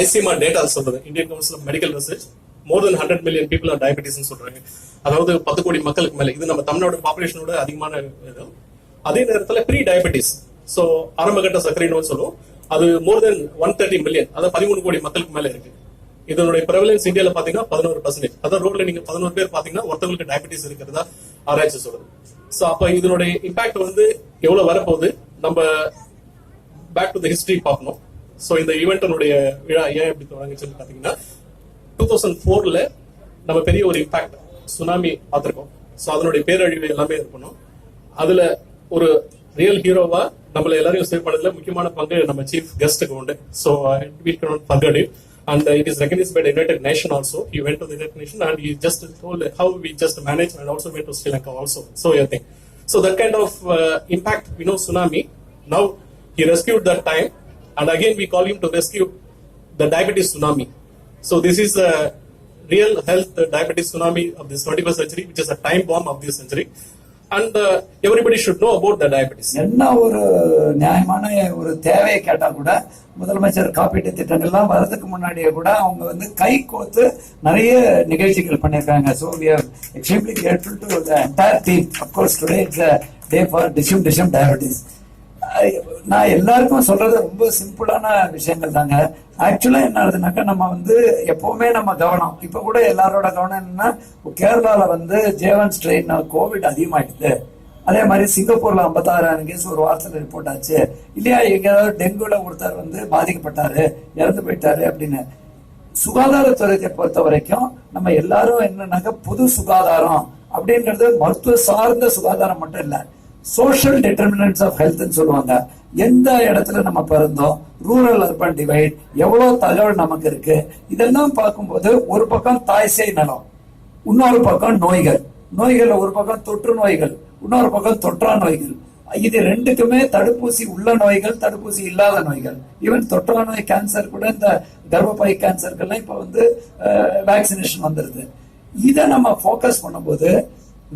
ICMR data சொல்றது Indian council of medical research more than hundred million people are diabetes சொல்றாங்க. அதாவது பத்து கோடி மக்களுக்கு மேல. இது நம்ம தமிழ்நாடு பாப்புலேஷனோட அதிகமான இது. அதே நேரத்தில் ப்ரீ டயபெட்டிஸ் ஸோ ஆரம்பகட்ட சர்க்கரை நோய் சொல்லுவோம். அது more than one thirty million அதாவது பதிமூணு கோடி மக்களுக்கு மேல இருக்கு. இதனுடைய பிரவலன்ஸ் இந்தியாவில் பார்த்தீங்கன்னா பதினோரு பர்சன்டேஜ் அதாவது ரோட்ல நீங்க பதினோரு பேர் பார்த்தீங்கன்னா ஒருத்தவங்களுக்கு டயபெட்டிஸ் இருக்கிறதா ஆராய்ச்சி சொல்றது ஸோ அப்போ இதனுடைய இம்பாக்ட் வந்து எவ்வளோ வரப்போகுது? நம்ம பேக் டு த ஹிஸ்டரி பார்க்கணும். ஸோ இந்த ஈவெண்ட்டனுடைய விழா ஏன் இப்படி தொடங்குச்சுன்னு பார்த்தீங்கன்னா டூ தௌசண்ட் ஃபோரில் நம்ம பெரிய ஒரு இம்பாக்ட் சுனாமி பார்த்துருக்கோம் ஸோ அதனுடைய பேரழிவு எல்லாமே இருக்கணும் அதில் ஒரு ரியல் ஹீரோவாக நம்மளை எல்லாரையும் சேவ் பண்ணதில் முக்கியமான பங்கு நம்ம சீஃப் கெஸ்ட்டுக்கு உண்டு so பங்கடி and it is recognised by United Nation also you went to United Nation and you just told how we just manage and also went to Sri Lanka also so everything so that kind of impact Vino tsunami now he rescued that time And again, we call him to rescue the diabetes tsunami. So this is a real health diabetes tsunami of this 21st century, which is a time bomb of this century. And everybody should know about the diabetes என்ன ஒரு நியாயமான ஒரு தேவையை கேட்டால் கூட முதலமைச்சர் காப்பீட்டு திட்டங்கள்லாம் வரதுக்கு முன்னாடியே கூட அவங்க வந்து கை கோத்து நிறைய நிகழ்ச்சிகள் பண்ணியிருக்காங்க so we are extremely grateful to the entire team of course today it's day for டிசம் டிசம் டயபெட்டிஸ் நான் எல்லாருக்கும் சொல்றது ரொம்ப சிம்பிளான விஷயங்கள் தாங்க ஆக்சுவலா என்ன ஆகுதுனாக்கா நம்ம வந்து எப்பவுமே நம்ம கவனம். இப்ப கூட எல்லாரோட கவனம் என்னன்னா கேரளால வந்து ஜேவன் ஸ்ட்ரெயின் கோவிட் அதிகமாயிடுது. அதே மாதிரி சிங்கப்பூர்ல ஐம்பத்தாறாயிரம் கேஸ் ஒரு வாரத்துல ரிப்போர்ட் ஆச்சு. இல்லையா எங்கேயாவது டெங்குல ஒருத்தர் வந்து பாதிக்கப்பட்டாரு இறந்து போயிட்டாரு அப்படின்னு. சுகாதாரத்துறையை பொறுத்த வரைக்கும் நம்ம எல்லாரும் என்னன்னாக்க பொது சுகாதாரம் அப்படின்றது மருத்துவ சார்ந்த சுகாதாரம் மட்டும் இல்லை. சோஷியல் டிட்டர்மினன்ஸ் ஆஃப் ஹெல்த்னு சொல்லுவாங்க. எந்த இடத்துல நம்ம பிறந்தோம் ரூரல் அர்பன் டிவைட் எவ்வளோ தகவல் நமக்கு இருக்கு இதெல்லாம் பார்க்கும்போது ஒரு பக்கம் தாய்சை நலம் இன்னொரு பக்கம் நோய்கள். நோய்கள் ஒரு பக்கம் தொற்று நோய்கள் இன்னொரு பக்கம் தொற்றா நோய்கள். இது ரெண்டுக்குமே தடுப்பூசி உள்ள நோய்கள் தடுப்பூசி இல்லாத நோய்கள். ஈவன் தொற்றா நோய் கேன்சர் கூட இந்த கர்ப்பப்பை கேன்சருக்கெல்லாம் இப்போ வந்து வேக்சினேஷன் வந்துருது. இதை நம்ம ஃபோக்கஸ் பண்ணும்போது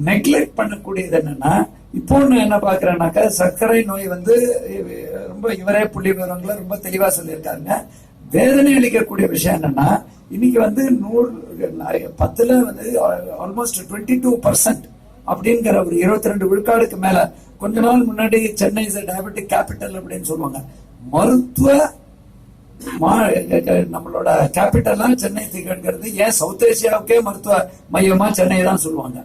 நெக்லெக்ட் பண்ணக்கூடியது என்னன்னா இப்போ நான் என்ன பார்க்குறேன்னாக்கா சர்க்கரை நோய் வந்து ரொம்ப இவரே புள்ளி விவரங்களை ரொம்ப தெளிவா சொல்லியிருக்காங்க வேதனை அளிக்கக்கூடிய விஷயம் என்னன்னா இன்னைக்கு வந்து நூறு பத்துல வந்து ஆல்மோஸ்ட் டுவெண்ட்டி டூ பர்சன்ட் அப்படிங்கிற ஒரு இருபத்தி ரெண்டு விழுக்காடுக்கு மேல கொஞ்ச நாள் முன்னாடி சென்னை இஸ் டயபெட்டிக் கேபிட்டல் அப்படின்னு சொல்லுவாங்க. மருத்துவ நம்மளோட கேபிட்டலா சென்னை திகழ்கிறது. ஏன் சவுத் ஏசியாவுக்கே மருத்துவ மையமா சென்னை தான் சொல்லுவாங்க.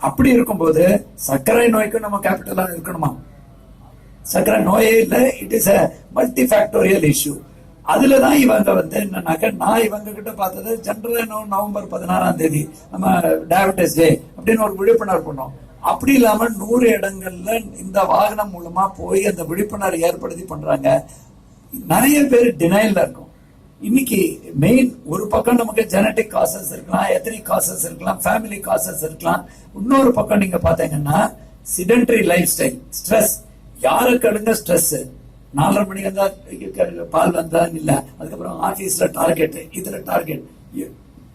அப்படி இருக்கும்போது சர்க்கரை நோய்க்கு நம்ம கேபிட்டலா இருக்கணுமா? சர்க்கரை நோயே இல்லை it is a multi factorial issue அதுலதான் இவங்க வந்து என்னன்னாக்க நான் இவங்க கிட்ட பார்த்தது ஜென்ரல் நவம்பர் பதினாறாம் தேதி நம்ம டயபெட்டிஸ் டே அப்படின்னு ஒரு விழிப்புணர்வு பண்ணோம். அப்படி இல்லாம நூறு இடங்கள்ல இந்த வாகனம் மூலமா போய் அந்த விழிப்புணர்வு ஏற்படுத்தி பண்றாங்க. நிறைய பேர் டினைல இருக்கும். இன்னைக்கு மெயின் ஒரு பக்கம் நமக்கு ஜெனட்டிக் காசஸ் இருக்கலாம் எத்தனிக் காசஸ் இருக்கலாம் ஃபேமிலி காசஸ் இருக்கலாம். இன்னொரு பக்கம் நீங்க பாத்தீங்கன்னா சிடென்டரி லைஃப் ஸ்டைல் ஸ்ட்ரெஸ் யாருக்கு அடுங்க ஸ்ட்ரெஸ் நாலரை மணி வந்தா பால் வந்தா இல்ல. அதுக்கப்புறம் ஆபீஸ்ல டார்கெட் இதுல டார்கெட்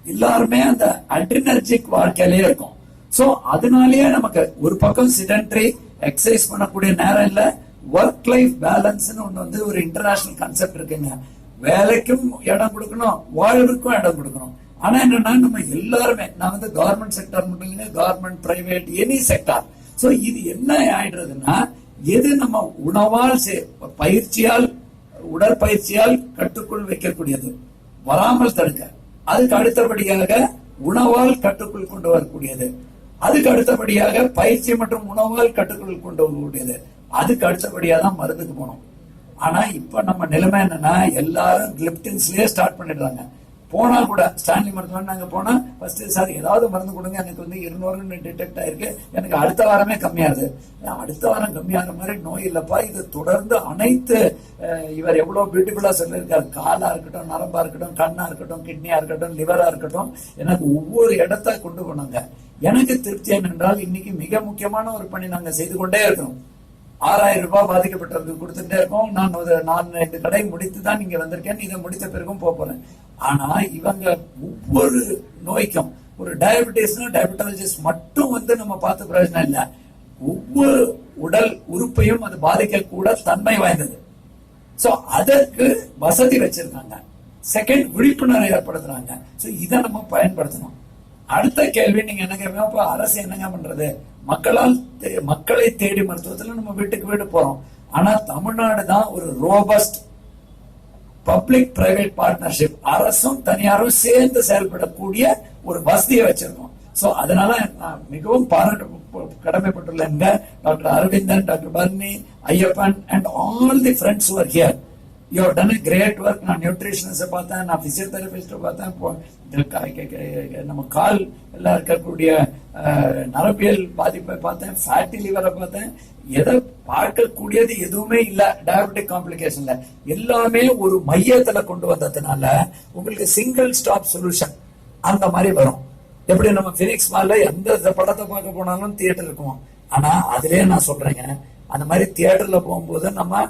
எல்லாருமே அந்த அட்ரினர்ஜிக் வாழ்க்கையிலேயே இருக்கும். சோ அதனாலயே நமக்கு ஒரு பக்கம் சிடென்டரி எக்ஸசைஸ் பண்ணக்கூடிய நேரம் இல்ல ஒர்க் லைஃப் பேலன்ஸ்னு ஒன்று வந்து ஒரு இன்டர்நேஷனல் கான்செப்ட் இருக்குங்க. வேலைக்கும் இடம் கொடுக்கணும் வாழ்வுக்கும் இடம் கொடுக்கணும். ஆனா என்னன்னா நம்ம எல்லாருமே நான் வந்து கவர்மெண்ட் செக்டர் மட்டும் இல்லைங்க government private any sector so இது என்ன ஆயிடுறதுன்னா எது நம்ம உணவால் பயிற்சியால் உடற்பயிற்சியால் கட்டுக்குள் வைக்கக்கூடியது? வராமல் தடுக்க. அதுக்கு அடுத்தபடியாக உணவால் கட்டுக்குள் கொண்டு வரக்கூடியது. அதுக்கு அடுத்தபடியாக பயிற்சி மற்றும் உணவால் கட்டுக்குள் கொண்டு வரக்கூடியது. அதுக்கு அடுத்தபடியாக தான் மருந்துக்கு போனோம் ஆனா இப்ப நம்ம நிலைமை என்னன்னா எல்லாரும் கிளிப்டின்ஸ்லயே ஸ்டார்ட் பண்ணிடுறாங்க. போனா கூட ஸ்டான்லி மருத்துவம் அங்க போனா ஃபர்ஸ்ட் சார் ஏதாவது மருந்து கொடுங்க எனக்கு வந்து இருநூறுன்னு டிடெக்ட் ஆயிருக்கு. எனக்கு அடுத்த வாரமே கம்மியாகுது. அடுத்த வாரம் கம்மியாகிற மாதிரி நோய் இல்லப்பா. இது தொடர்ந்து அனைத்து இவர் எவ்வளவு பியூட்டிஃபுல்லா சொல்லியிருக்காரு. காலா இருக்கட்டும் நரம்பா இருக்கட்டும் கண்ணா இருக்கட்டும் கிட்னியா இருக்கட்டும் லிவரா இருக்கட்டும் எனக்கு ஒவ்வொரு இடத்த கொண்டு போனாங்க. எனக்கு திருப்தி என்னென்றால் இன்னைக்கு மிக முக்கியமான ஒரு பணி நாங்க செய்து கொண்டே இருக்கிறோம் ஆறாயிரம் ரூபாய் பாதிக்கப்பட்டவருக்கு கொடுத்துட்டே இருக்கோம். நான் நான் இந்த கடை முடித்து தான் இங்க வந்திருக்கேன். இதை முடித்த பிறகும் போக போறேன். ஆனா இவங்க ஒவ்வொரு நோய்க்கும் ஒரு டயபெட்டிஸ்னா டயபெட்டாலஜிஸ்ட் மட்டும் வந்து நம்ம பார்த்து பிரயோஜனம் இல்லை. ஒவ்வொரு உடல் உறுப்பையும் அது பாதிக்க கூட தன்மை வாய்ந்தது. சோ அதற்கு வசதி வச்சிருக்காங்க. செகண்ட் விழிப்புணர்வு ஏற்படுத்துறாங்க. சோ இதை நம்ம பயன்படுத்தணும். அடுத்த கேள்வி நீங்க என்ன கேட்கணும் அப்ப அரசு என்னங்க பண்றது? மக்களால் தே- மக்களை தேடி மருத்துவத்துல நம்ம வீட்டுக்கு வீடு போறோம். ஆனா தமிழ்நாடு தான் ஒரு ரோபஸ்ட் பப்ளிக் பிரைவேட் பார்ட்னர்ஷிப் அரசும் தனியாரும் சேர்ந்து செயல்படக்கூடிய ஒரு வசதியை வச்சிருக்கோம். சோ அதனால நான் மிகவும் பாராட்டு கடமைப்பட்டுள்ள doctor Aravindan doctor Barni Ayyappan and all the friends here you have done great work நான் நியூட்ரிஷனிஸ்ட் பார்த்தேன் நான் பிசியோதெரபிஸ்ட் பார்த்தேன். நம்ம கால் எல்லாம் இருக்கக்கூடிய நரம்பியல் பாதிப்பை பார்த்தேன் ஃபேட்டி லிவரை பார்த்தேன். எதை பார்க்கக்கூடியது எதுவுமே இல்ல டயபெட்டிக் காம்ப்ளிகேஷன்ல எல்லாமே ஒரு மையத்துல கொண்டு வந்ததுனால உங்களுக்கு சிங்கிள் ஸ்டாப் சொல்யூஷன் அந்த மாதிரி வரும். எப்படி நம்ம பினிக்ஸ் மால்ல எந்த படத்தை பார்க்க போனாலும் தியேட்டர் இருக்கும். ஆனா அதுலயே நான் சொல்றேங்க அந்த மாதிரி தியேட்டர்ல போகும்போது நம்ம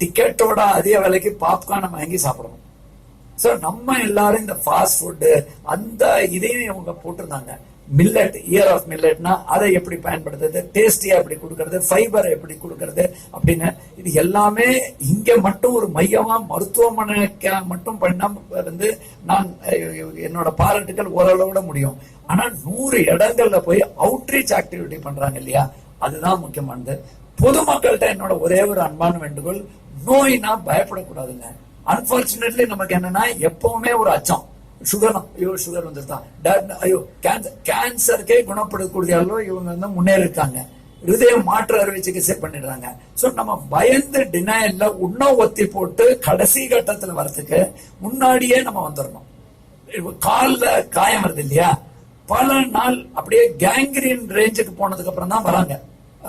டிக்கெட்டோட அதிக விலைக்கு பாப்கார்ன் வாங்கி சாப்பிடுவோம் ஸோ நம்ம எல்லாரும் இந்த ஃபாஸ்ட் ஃபுட்டு அந்த இதையும் இவங்க போட்டிருந்தாங்க. மில்லட் இயர் ஆஃப் மில்லட்னா அதை எப்படி பயன்படுத்துறது டேஸ்டியா எப்படி கொடுக்கறது ஃபைபரை எப்படி கொடுக்கறது அப்படின்னு இது எல்லாமே இங்க மட்டும் ஒரு மையமா மருத்துவமனைக்கு மட்டும் பண்ணா வந்து நான் என்னோட பாராட்டுகள் ஓரளவோட முடியும். ஆனா நூறு இடங்கள்ல போய் அவுட்ரீச் ஆக்டிவிட்டி பண்றாங்க இல்லையா? அதுதான் முக்கியமானது. பொதுமக்கள்கிட்ட என்னோட ஒரே ஒரு அன்பான வேண்டுகோள் நோய்னா பயப்படக்கூடாதுங்க. அன்பார்ச்சுனேட்லி நமக்கு என்னன்னா எப்பவுமே ஒரு அச்சம். சுகர் ஐயோ சுகர் வந்துருதான் ஐயோ கேன்சர் கேன்சருக்கே குணப்படுத்தக்கூடிய அளவு இவங்க வந்து முன்னேறி இருக்காங்க. ஹிருதய மாற்று அறுவை சிகிச்சை பண்ணிடுறாங்க. ஸோ நம்ம பயந்து டினையல்ல உண்ண ஒத்தி போட்டு கடைசி கட்டத்துல வரத்துக்கு முன்னாடியே நம்ம வந்துடணும் காலில் காயம் வருது இல்லையா? பல நாள் அப்படியே கேங்கிரின் ரேஞ்சுக்கு போனதுக்கு அப்புறம் தான் வராங்க.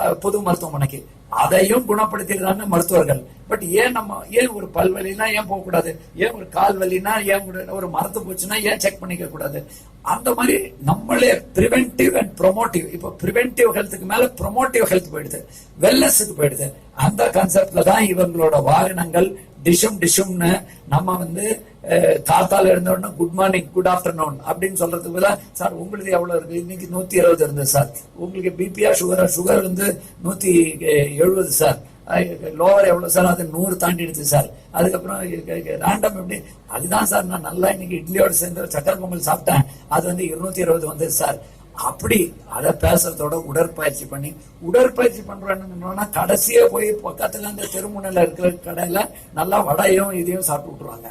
பொது மருத்துவமனைக்கு. அதையும் குணப்படுத்திடுறாங்க மருத்துவர்கள். பட் ஏன் நம்ம ஏன் ஒரு பல் வலினா ஏன் போக கூடாது ஏன் ஒரு கால் வலினா ஏன் ஒரு- ஒரு மரத்து போச்சுன்னா ஏன் செக் பண்ணிக்க கூடாது அந்த மாதிரி நம்மளே பிரிவென்டிவ் அண்ட் ப்ரொமோட்டிவ் இப்போ பிரிவென்டிவ் ஹெல்த்துக்கு மேல ப்ரொமோட்டிவ் ஹெல்த் போயிடுது. வெல்னஸுக்கு போயிடுது. அந்த கான்செப்ட்ல தான் இவங்களோட வாகனங்கள் டிஷம் டிஷம்னு நம்ம வந்து அஹ், காத்தால குட் மார்னிங் குட் ஆஃப்டர்நூன் அப்படின்னு சொல்றதுக்கு பதிலா சார் உங்களுக்கு எவ்வளவு இருக்கு? இன்னைக்கு நூத்தி இருபது இருந்தது சார். உங்களுக்கு பிபியா சுகரா சுகர் வந்து நூத்தி எழுபது சார். லோவர் எவ்வளவு சார்? அது நூறு தாண்டிடுச்சு சார். அதுக்கப்புறம் ரேண்டம் எப்படி? அதுதான் சார் நான் நல்லா இன்னைக்கு இட்லியோட சேர்ந்து சக்கரை பொங்கல் சாப்பிட்டேன். அது வந்து இருநூத்தி இருபது வந்தது சார். அப்படி அதை பேசுறதோட உடற்பயிற்சி பண்ணி உடற்பயிற்சி பண்றோம்னா கடைசியா போய் பக்கத்துல அந்த தெருமுனையில இருக்கிற கடையில நல்லா வடையும் இதையும் சாப்பிட்டு விட்டுருவாங்க.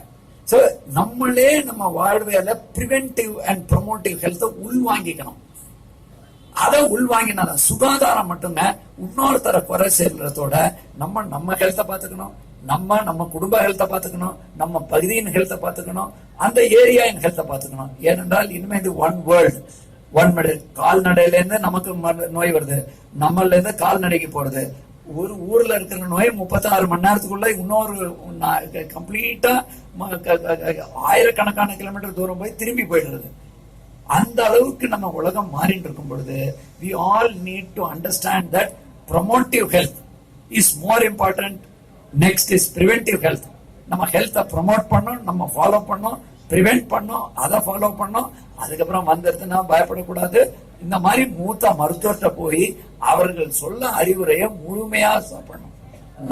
சோ நம்மளே நம்ம வாழ்வையில பிரிவென்டிவ் அண்ட் ப்ரொமோட்டிவ் ஹெல்த்தை உள்வாங்கிக்கணும். அதை உள்வாங்கினா சுகாதாரம் மட்டுங்க இன்னொருத்தர குறை சேர்றதோட நம்ம நம்ம ஹெல்த்தை பார்த்துக்கணும் நம்ம நம்ம குடும்ப ஹெல்த்தை பார்த்துக்கணும் நம்ம பகுதியின் ஹெல்த்தை பார்த்துக்கணும் அந்த ஏரியாவின் ஹெல்த்தை பார்த்துக்கணும். ஏனென்றால் இனிமேல் இது ஒன் வேர்ல்டு ஒன் மெடு கால்நடையில இருந்து நமக்கு நோய் வருது. நம்மள இருந்து கால்நடைக்கு போறது. ஒரு ஊர்ல இருக்கிற நோய் முப்பத்தாறு மணி நேரத்துக்குள்ள இன்னொரு கம்ப்ளீட்டா ஆயிரக்கணக்கான கிலோமீட்டர் தூரம் போய் திரும்பி போயிடுறது. அந்த அளவுக்கு நம்ம உலகம் மாறிட்டு இருக்கும் பொழுது we all need to understand that promotive health is more important next is preventive health நம்ம ஹெல்த்தை ப்ரொமோட் பண்ணோம் நம்ம ஃபாலோ பண்ணோம் ப்ரிவென்ட் பண்ணோம் அதை ஃபாலோ பண்ணோம் அதுக்கப்புறம் வந்துருதுன்னா பயப்படக்கூடாது. இந்த மாதிரி மூத்த மருத்துவர்கிட்ட போய் அவர்கள் சொல்ல அறிவுரையை முழுமையா சாப்பிடணும்.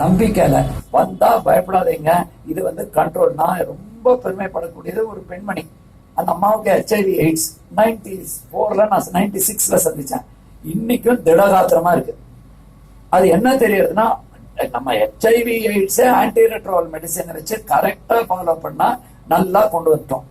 நம்பிக்கையில வந்தா பயப்படாதீங்க. இது வந்து கண்ட்ரோல் ரொம்ப பெருமைப்படக்கூடியது ஒரு பெண்மணி. அந்த அம்மாவுக்கு ஹெச்ஐவி எய்ட்ஸ் நைன்டி ஃபோர்ல நான் நைன்டி சிக்ஸ்ல சந்திச்சேன். இன்னைக்கும் திடகாத்திரமா இருக்கு. அது என்ன தெரியுதுன்னா நம்ம ஹெச்ஐவி எய்ட்ஸ் ஆன்டிரெட்ரோவல் மெடிசனை வச்சு கரெக்டா ஃபாலோ பண்ணா நல்லா கொண்டு வந்துட்டோம்.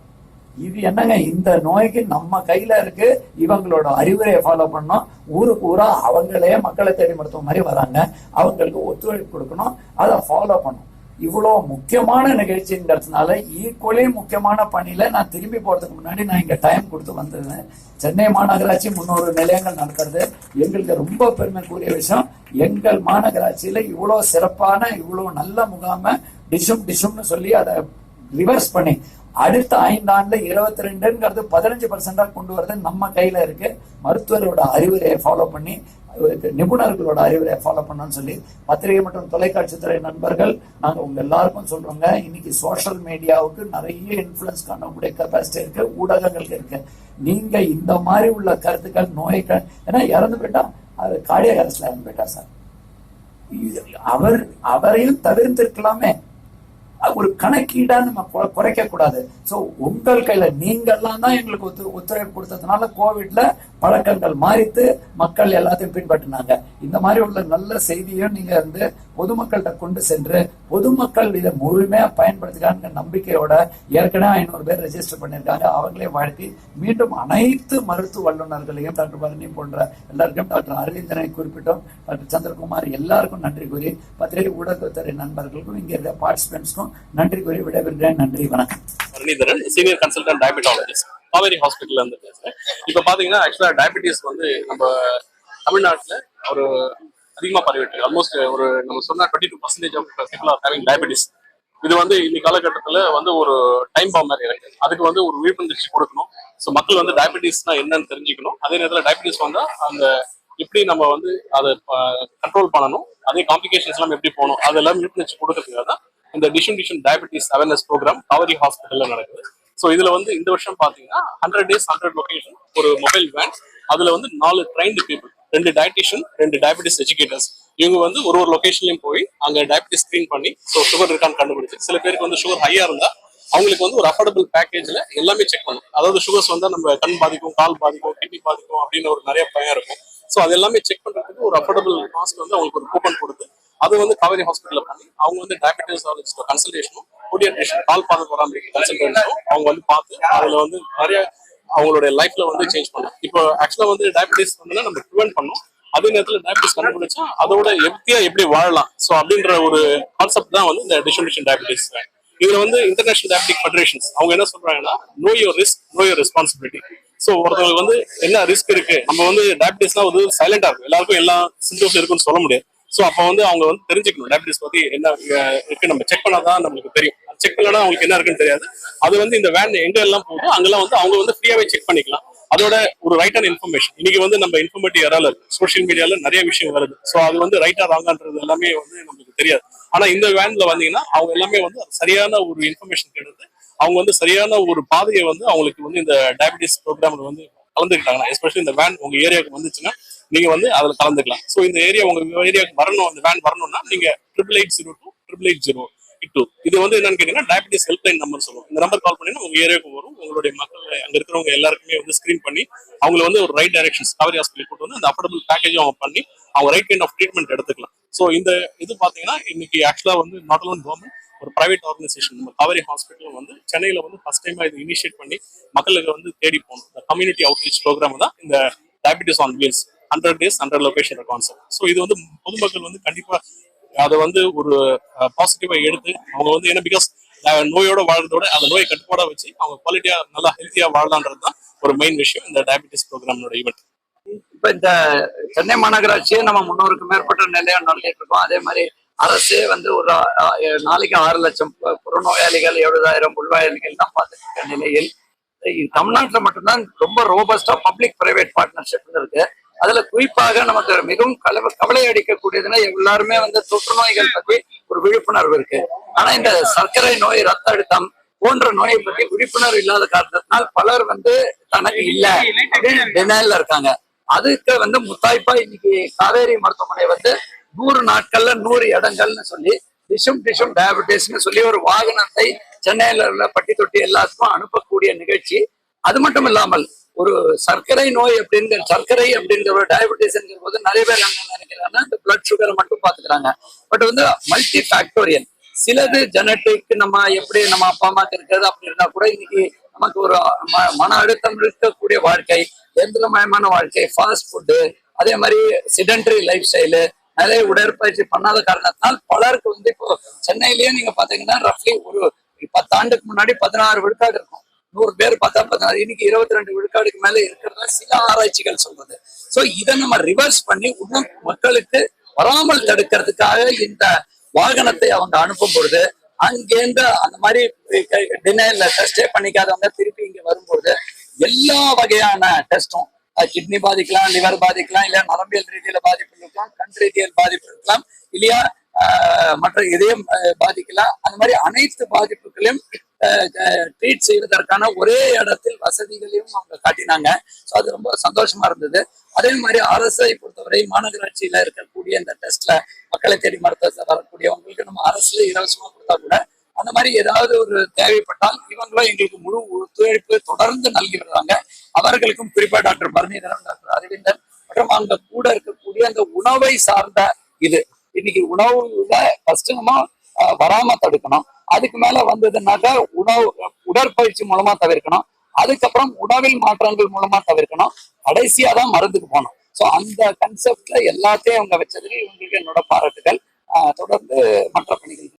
இது என்னங்க இந்த நோய்க்கு நம்ம கையில இருக்கு. இவங்களோட அறிவுரையை ஃபாலோ பண்ணோம். ஊருக்கு ஊரா அவங்களே மக்களை தேடி மருத்துவ மாதிரி வராங்க. அவங்களுக்கு ஒத்துழைப்பு கொடுக்கணும். அதை ஃபாலோ பண்ணணும் இவ்வளோ முக்கியமான நிகழ்ச்சிங்கிறதுனால ஈக்குவலி முக்கியமான பணியில நான் திரும்பி போறதுக்கு முன்னாடி நான் இங்க டைம் கொடுத்து வந்திருந்தேன் சென்னை மாநகராட்சி முன்னூறு நிலையங்கள் நடக்கிறது. எங்களுக்கு ரொம்ப பெருமைக்குரிய விஷயம். எங்கள் மாநகராட்சியில இவ்வளோ சிறப்பான இவ்வளோ நல்ல முகாம டிஷும் டிஷும்னு சொல்லி அதை ரிவர்ஸ் பண்ணி அடுத்த ஐந்தாண்டுல இருபத்தி ரெண்டுங்கிறது பதினஞ்சு பர்சன்டா கொண்டு வரது நம்ம கையில இருக்கு. மருத்துவரோட அறிவுரையை ஃபாலோ பண்ணி நிபுணர்களோட அறிவுரையை ஃபாலோ பண்ணணும்னு சொல்லி பத்திரிகை மற்றும் தொலைக்காட்சி துறை நண்பர்கள் நாங்கள் உங்க எல்லாருக்கும் சொல்றோங்க. இன்னைக்கு சோஷியல் மீடியாவுக்கு நிறைய இன்ஃபுளுன்ஸ் பண்ணக்கூடிய கெப்பாசிட்டி இருக்கு ஊடகங்களுக்கு இருக்கு. நீங்க இந்த மாதிரி உள்ள கருத்துக்கள் நோய்கள் ஏன்னா இறந்து போயிட்டா அது கார்டியாக அரசில் இறந்து போயிட்டா சார். இது- அவர் அவரையும் தவிர்த்திருக்கலாமே. ஒரு கணக்கீடா நம்ம குறைக்க கூடாது ஸோ உங்கள் கையில நீங்கள்லாம் தான் எங்களுக்கு ஒத்து ஒத்துழைப்பு கொடுத்ததுனால கோவிட்ல பழக்கங்கள் மாறித்து மக்கள் எல்லாத்தையும் பின்பற்றினாங்க. இந்த மாதிரி உள்ள நல்ல செய்தியும் நீங்க வந்து பொதுமக்கள்கிட்ட கொண்டு சென்று பொதுமக்கள் இதை முழுமையா பயன்படுத்திக்காங்க நம்பிக்கையோட ஏற்கனவே ஐநூறு பேர் ரெஜிஸ்டர் பண்ணியிருக்காங்க. அவங்களே வாழ்த்தி மீண்டும் அனைத்து மருத்துவ வல்லுநர்களையும் டாக்டர் பரணி போன்ற எல்லாருக்கும் டாக்டர் அரவிந்தனை குறிப்பிட்டோம். டாக்டர் சந்திரகுமார் எல்லாருக்கும் நன்றி கூறி பத்திரிகை ஊடகத்துறை நண்பர்களுக்கும் இங்கே இருக்க பார்ட்டிசிபென்ட்ஸ்க்கும் நன்றி கூறி விடைபெறுகிறேன். நன்றி வணக்கம். Bharanidharan senior consultant diabetologist Kauvery ஹாஸ்பிட்டல்ல இருந்து பேசுறேன். இப்ப பாத்தீங்கன்னா ஆக்சுவலா டயபெட்டிஸ் வந்து நம்ம தமிழ்நாட்டுல ஒரு அதிகமா பரவிட்டு ஆல்மோஸ்ட் ஒரு நம்ம சொன்னா twenty two percentage of people are having diabetes இது வந்து இன்னைக்கு காலகட்டத்துல வந்து ஒரு டைம் பாம் மாதிரி இருக்கு. அதுக்கு வந்து ஒரு விழிப்புணர்ச்சி கொடுக்கணும். ஸோ மக்கள் வந்து டயபெட்டிஸ்னா என்னன்னு தெரிஞ்சுக்கணும். அதே நேரத்தில் டயபெட்டிஸ் வந்தா அந்த எப்படி நம்ம வந்து அதை கண்ட்ரோல் பண்ணணும் அதே காம்ப்ளிகேஷன்ஸ் எல்லாம் எப்படி போகணும் அதெல்லாம் விழிப்புணர்ச்சி கொடுக்கறதுக்காக தான் இந்த டிஷன் டிஷன் டயபெட்டிஸ் அவேர்னஸ் ப்ரோக்ராம் காவேரி ஹாஸ்பிட்டல்ல நடக்குது. ஸோ இதுல வந்து இந்த வருஷம் பாத்தீங்கன்னா ஹண்ட்ரட் டேஸ் ஹண்ட்ரட் லொகேஷன் ஒரு மொபைல் வேன் அதுல வந்து நாலு ட்ரைன்டு பீப்புள் ரெண்டு டயட்டிஷியன் ரெண்டு டயபெட்டிஸ் எஜுகேட்டர்ஸ் இவங்க வந்து ஒரு ஒரு லொகேஷன்லயும் போய் அங்க டயபெட்டிஸ் ஸ்கிரீன் பண்ணி ஸோ சுகர் இருக்கான்னு கண்டுபிடிச்சு. சில பேருக்கு வந்து சுகர் ஹையா இருந்தா அவங்களுக்கு வந்து ஒரு அஃபோர்டபுள் பேக்கேஜ்ல எல்லாமே செக் பண்ணும். அதாவது சுகர்ஸ் வந்தா நம்ம கண் பாதிக்கும் கால் பாதிக்கும் கிட்னி பாதிக்கும் அப்படின்னு ஒரு நிறைய பயம் இருக்கும். ஸோ அது எல்லாமே செக் பண்றதுக்கு ஒரு அஃபோர்டபுள் காஸ்ட் வந்து அவங்களுக்கு ஒரு கூப்பன் கொடுத்து அது வந்து காவேரி ஹாஸ்பிட்டல்ல பண்ணி அவங்க வந்து டயபெட்டிஸ் கன்சல்டேஷனும் பீடியாட்ரிஷியன் கால் பார்க்க மாதிரி கன்சல்டேஷனும் அவங்க வந்து பார்த்து அதில் வந்து நிறைய அவங்களுடைய லைஃப்ல வந்து சேஞ்ச் பண்ணும் இப்போ ஆக்சுவலா வந்து டயபெட்டிஸ் வந்து நம்ம ப்ரிவென்ட் பண்ணோம் அதே நேரத்தில் டயபெட்டிஸ் கண்டுபிடிச்சா அதோட எப்படியா எப்படி வாழலாம்? ஸோ அப்படின்ற ஒரு கான்செப்ட் தான் வந்து இந்த டிஷன் டயபெட்டிஸ் இதுல வந்து இன்டர்நேஷனல் டயபெட்டிக் ஃபெடரேஷன்ஸ் அவங்க என்ன சொல்றாங்கன்னா know your risk know your responsibility so ஒருத்தவங்களுக்கு வந்து என்ன ரிஸ்க் இருக்கு? நம்ம வந்து டயபெட்டிஸ்னா வந்து சைலண்டா இருக்கும். எல்லாருக்கும் எல்லா சிம்டம்ஸ் இருக்குன்னு சொல்ல முடியாது. ஸோ அப்போ வந்து அவங்க வந்து தெரிஞ்சுக்கணும். டயபிட்டிஸ் பத்தி என்ன இருக்கு நம்ம செக் பண்ணாதான் நம்மளுக்கு தெரியும். செக் பண்ணலன்னா அவங்களுக்கு என்ன இருக்குன்னு தெரியாது. அது வந்து இந்த வேன் எங்க எல்லாம் போகுதோ அங்கெல்லாம் வந்து அவங்க வந்து ஃப்ரீயாவே செக் பண்ணிக்கலாம். அதோட ஒரு ரைட்டான இன்ஃபர்மேஷன் இன்னைக்கு வந்து நம்ம இன்ஃபர்மேட்டிவ் யாரால இருக்கு. சோஷியல் மீடியால நிறைய விஷயம் வருது. ஸோ அது வந்து ரைட்டா ராங்கான்றது எல்லாமே வந்து நம்மளுக்கு தெரியாது. ஆனா இந்த வேன்ல வந்தீங்கன்னா அவங்க எல்லாமே வந்து சரியான ஒரு இன்ஃபர்மேஷன் எடுத்து அவங்க வந்து சரியான ஒரு பாதையை வந்து அவங்களுக்கு வந்து இந்த டயபிட்டிஸ் ப்ரோக்ராம்ல வந்து கலந்துக்கிட்டாங்கன்னா எஸ்பெஷலி இந்த வேன் உங்க ஏரியாவுக்கு வந்துச்சுன்னா நீங்க வந்து அதுல கலந்துக்கலாம். ஸோ இந்த ஏரியா உங்க ஏரியாவுக்கு வரணும் அந்த வேன் வரணும்னா நீங்க triple eight zero two triple eight zero two இது வந்து என்னன்னு கேட்டீங்கன்னா டயபெட்டிஸ் ஹெல்ப்லைன் நம்பர் சொல்லுவோம். இந்த நம்பர் கால் பண்ணி உங்க ஏரியாவுக்கு வரும். உங்களுடைய மக்கள் அங்க இருக்கிறவங்க எல்லாருக்குமே வந்து ஸ்கிரீன் பண்ணி அவங்கள வந்து ஒரு ரைட் டைரக்ஷன்ஸ் கவரி ஹாஸ்பிட்டல் கொண்டு வந்து அந்த அஃபோர்டபுள் பேக்கேஜும் அவங்க பண்ணி அவங்க ரைட் கைண்ட் ஆஃப் ட்ரீட்மெண்ட் எடுத்துக்கலாம். ஸோ இந்த இது பாத்தீங்கன்னா இன்னைக்கு ஆக்சுவலா வந்து நாட் ஓன் கவர்மெண்ட் ஒரு பிரைவேட் ஆர்கனைசேஷன் நம்ம காவேரி ஹாஸ்பிட்டல் வந்து சென்னையில வந்து ஃபர்ஸ்ட் டைமா இது இனிஷியேட் பண்ணி மக்களுக்கு வந்து தேடி போகணும். இந்த கம்யூனிட்டி அவுட்ரீச் ப்ரோக்ராம் தான் இந்த diabetes on wheels hundred days hundred location sir so இது வந்து பொதுமக்கள் வந்து கண்டிப்பா அதை வந்து ஒரு பாசிட்டிவா எடுத்து அவங்க வந்து என்ன பிகாஸ் நோயோட வாழ்றதோட அந்த நோயை கட்டுப்பாடா வச்சு அவங்க குவாலிட்டியா நல்லா ஹெல்த்தியா வாழலான்றது தான் ஒரு மெயின் விஷயம் இந்த டயபிட்டிஸ் ப்ரோக்ராமோட ஈவெண்ட் இப்ப இந்த சென்னை மாநகராட்சியே நம்ம முன்னூறுக்கு மேற்பட்ட நிலையம் நடத்திட்டு இருக்கோம். அதே மாதிரி அரசே வந்து ஒரு நாளைக்கு ஆறு லட்சம் புறநோயாளிகள் எழுபதாயிரம் உள்வாயாளிகள் தான் பார்த்துட்டு இருக்க நிலையில். தமிழ்நாட்டில் மட்டும்தான் ரொம்ப ரோபஸ்டா பப்ளிக் பிரைவேட் பார்ட்னர்ஷிப் இருக்கு. அதுல குறிப்பாக நமக்கு மிகவும் கலவ கவலை அடிக்கக்கூடியதுன்னா எல்லாருமே வந்து தொற்று நோய்கள் பத்தி ஒரு விழிப்புணர்வு இருக்கு. ஆனா இந்த சர்க்கரை நோய் ரத்த அழுத்தம் போன்ற நோயை பத்தி விழிப்புணர்வு இல்லாத காரணத்தினால் பலர் வந்து தனக்கு இல்ல அப்படின்னு இருக்காங்க. அதுக்கு வந்து முத்தாய்ப்பா இன்னைக்கு காவேரி மருத்துவமனை வந்து நூறு நாட்கள்ல நூறு இடங்கள்னு சொல்லி டிஷும் டிஷும் டயபிட்டிஸ்னு சொல்லி ஒரு வாகனத்தை சென்னையில உள்ள பட்டி தொட்டி எல்லாத்துக்கும் அனுப்பக்கூடிய நிகழ்ச்சி. அது மட்டும் இல்லாமல் ஒரு சர்க்கரை நோய் அப்படிங்கிற சர்க்கரை அப்படிங்கிற ஒரு டயபிட்டிஸ்ங்கிற போது நிறைய பேர் என்ன நினைக்கிறாங்கன்னா இந்த பிளட் சுகரை மட்டும் பாத்துக்கிறாங்க பட் வந்து மல்டி ஃபேக்டோரியல் சிலது ஜெனட்டிக் நம்ம எப்படி நம்ம அப்பா அம்மாக்கு இருக்கிறது அப்படி இருந்தா கூட இன்னைக்கு நமக்கு ஒரு ம- மன அழுத்தம் இருக்கக்கூடிய வாழ்க்கை எந்திரமயமான வாழ்க்கை ஃபாஸ்ட் ஃபுட்டு அதே மாதிரி சிடென்டரி லைஃப் ஸ்டைலு நிறைய உடற்பயிற்சி பண்ணாத காரணத்தினால் பலருக்கு வந்து இப்போ சென்னையிலேயே நீங்க பாத்தீங்கன்னா ரஃப்லி ஒரு பத்தாண்டுக்கு முன்னாடி பதினாறு விழுக்காடு இருக்கும். நூறு பேர் பார்த்தா இன்னைக்கு இருபத்தி ரெண்டு விழுக்காடுக்கு மேல இருக்கிறதா சில ஆராய்ச்சிகள் சொல்றது. சோ இதை நம்ம ரிவர்ஸ் பண்ணி இன்னும் மக்களுக்கு வராமல் தடுக்கிறதுக்காக இந்த வாகனத்தை அவங்க அனுப்பும் பொழுது அங்கேருந்து அந்த மாதிரி டினைல டெஸ்டே பண்ணிக்காதவங்க திருப்பி இங்க வரும்பொழுது எல்லா வகையான டெஸ்டும் கிட்னி பாதிக்கலாம் லிவர் பாதிக்கலாம் இல்ல நரம்பியல் ரீதியில பாதிப்பு இருக்கலாம் கண் ரீதியில் பாதிப்பு இருக்கலாம் இல்லையா? மற்ற இதயம் பாதிக்கலாம். அந்த மாதிரி அனைத்து பாதிப்புகளையும் ட்ரீட் செய்வதற்கான ஒரே இடத்தில் வசதிகளையும் அவங்க காட்டினாங்க. ஸோ அது ரொம்ப சந்தோஷமா இருந்தது. அதே மாதிரி அரசை பொறுத்தவரை மாநகராட்சியில இருக்கக்கூடிய இந்த டெஸ்ட்ல மக்களை தேடி மருத்துவத்தை வரக்கூடியவங்களுக்கு நம்ம அரசு இலவசமா கொடுத்தா கூட அந்த மாதிரி ஏதாவது ஒரு தேவைப்பட்டால் இவங்களும் எங்களுக்கு முழு ஒத்துழைப்பு தொடர்ந்து நல்கி வருவாங்க. அவர்களுக்கும் குறிப்பா டாக்டர் பரணிதரன் டாக்டர் அரவிந்தன் மற்றும் அங்க கூட இருக்கக்கூடிய அந்த உணவை சார்ந்த இது இன்னைக்கு உணவுல கஷ்டமா வராம தடுக்கணும். அதுக்கு மேல வந்ததுனாக்க உணவு உடற்பயிற்சி மூலமா தவிர்க்கணும். அதுக்கப்புறம் உணவில் மாற்றங்கள் மூலமா தவிர்க்கணும். கடைசியா தான் மருந்துக்கு போகணும். ஸோ அந்த கன்செப்ட்ல எல்லாத்தையும் அவங்க வச்சதுக்கு இவங்களுக்கு என்னோட பாராட்டுகள். தொடர்ந்து மற்ற பணிகள்